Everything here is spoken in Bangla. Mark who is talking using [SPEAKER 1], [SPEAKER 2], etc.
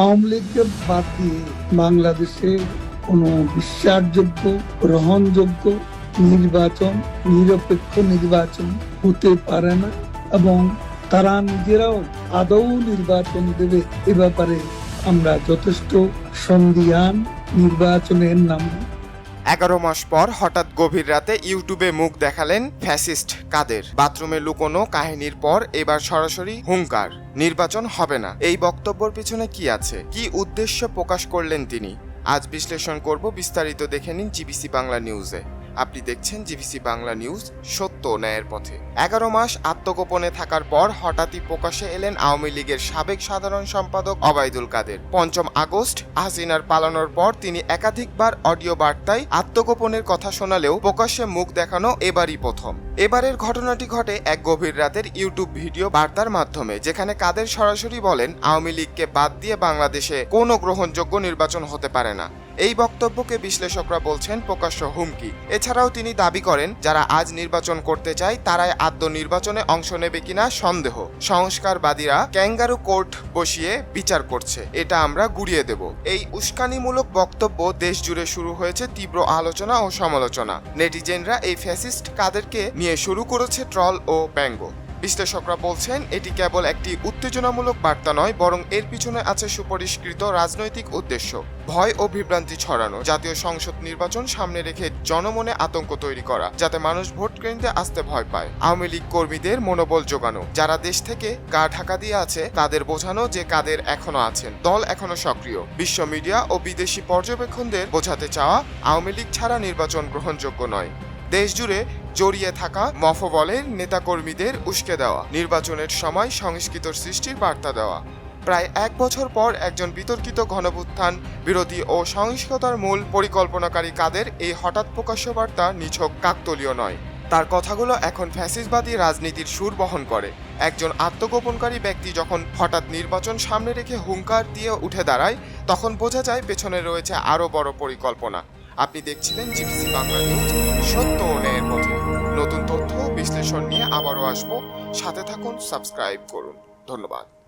[SPEAKER 1] আওয়ামী লীগকে বাদ দিয়ে বাংলাদেশে কোনো বিশ্বাসযোগ্য, গ্রহণযোগ্য নির্বাচন, নিরপেক্ষ নির্বাচন হতে পারে না এবং তারা নিজেরাও আদৌ নির্বাচন দেবে এ ব্যাপারে আমরা যথেষ্ট সন্দিহান নির্বাচনের নামে।
[SPEAKER 2] এগারো মাস পর হঠাৎ গভীর রাতে ইউটিউবে মুখ দেখালেন ফ্যাসিস্ট কাদের। বাথরুমে লুকোনো কাহিনীর পর এবার সরাসরি হুঙ্কার, নির্বাচন হবে না। এই বক্তব্যের পিছনে কি আছে? কি উদ্দেশ্য প্রকাশ করলেন তিনি? আজ বিশ্লেষণ করব বিস্তারিত দেখে নিন জিবিসি বাংলা নিউজে। আপনি দেখছেন জিবিসি বাংলা নিউজ সত্য ন্যায়ের পথে। এগারো মাস আত্মগোপনে থাকার পর হঠাৎই প্রকাশে এলেন আওয়ামী লীগের সাবেক সাধারণ সম্পাদক অবায়দুল কাদের। পঞ্চম আগস্ট হাসিনার পালানোর পর তিনি একাধিকবার অডিও বার্তায় আত্মগোপনের কথা শোনালেও প্রকাশ্যে মুখ দেখানো এবারই প্রথম। এবারের ঘটনাটি ঘটে এক গভীর রাতের ইউটিউব ভিডিও বার্তার মাধ্যমে, যেখানে কাদের সরাসরি বলেন, আওয়ামী লীগকে বাদ দিয়ে বাংলাদেশে কোনো গ্রহণযোগ্য নির্বাচন হতে পারে না। এই বক্তব্যকে বিশ্লেষকরা বলছেন প্রকাশ্য হুমকি। এছাড়াও তিনি দাবি করেন, যারা আজ নির্বাচন করতে চায়, তারাই আদ্য নির্বাচনে অংশ নেবে কিনা সন্দেহ। সংস্কারবাদীরা ক্যাঙ্গারু কোর্ট বসিয়ে বিচার করছে। এটা আমরা গুড়িয়ে দেব। এই উস্কানিমূলক বক্তব্য দেশ জুড়ে শুরু হয়েছে তীব্র আলোচনা ও সমালোচনা। নেটিজেনরা এই ফ্যাসিস্ট কাদেরকে নিয়ে শুরু করেছে ট্রল ও ব্যঙ্গ। বিশ্লেষকরা বলছেন, এটি কেবল একটি উত্তেজনামূলক বার্তা নয়, বরং এর পিছনে আছে সুপরিষ্কৃত রাজনৈতিক উদ্দেশ্য, ভয় ও বিভ্রান্তি ছড়ানো, জাতীয় সংসদ নির্বাচন সামনে রেখে জনমনে আতঙ্ক তৈরি করা, যাতে মানুষ ভোট কেন্দ্রে আসতে ভয় পায়। আওয়ামী লীগ কর্মীদের মনোবল যোগানো যারা দেশ থেকে গা ঢাকা দিয়ে আছে, তাদের বোঝানো যে কাদের এখনও আছেন, দল এখনও সক্রিয়। বিশ্ব মিডিয়া ও বিদেশি পর্যবেক্ষণদের বোঝাতে চাওয়া, আওয়ামী লীগ ছাড়া নির্বাচন গ্রহণযোগ্য নয়। দেশ জুড়ে জড়িয়ে থাকা মফবলের নেতাকর্মীদের উস্কে দেওয়া, নির্বাচনের সময় সংস্কৃত সৃষ্টির বার্তা দেওয়া। প্রায় এক বছর পর একজন বিতর্কিত ঘনভুত্থান বিরোধী ও সহিংসতার মূল পরিকল্পনাকারী কাদের এই হঠাৎ প্রকাশ্য বার্তা নিছক কাকতলীয় নয়। তার কথাগুলো এখন ফ্যাসিসবাদী রাজনীতির সুর বহন করে। একজন আত্মগোপনকারী ব্যক্তি যখন হঠাৎ নির্বাচন সামনে রেখে হুঙ্কার দিয়ে উঠে দাঁড়ায়, তখন বোঝা যায় পেছনে রয়েছে আরও বড় পরিকল্পনা। আপনি দেখছিলেন জিবিসি বাংলা নিউজ, সত্য ও ন্যায়ের পথে। নতুন তথ্য বিশ্লেষণ নিয়ে আবারও আসব। সাথে থাকুন, সাবস্ক্রাইব করুন। ধন্যবাদ।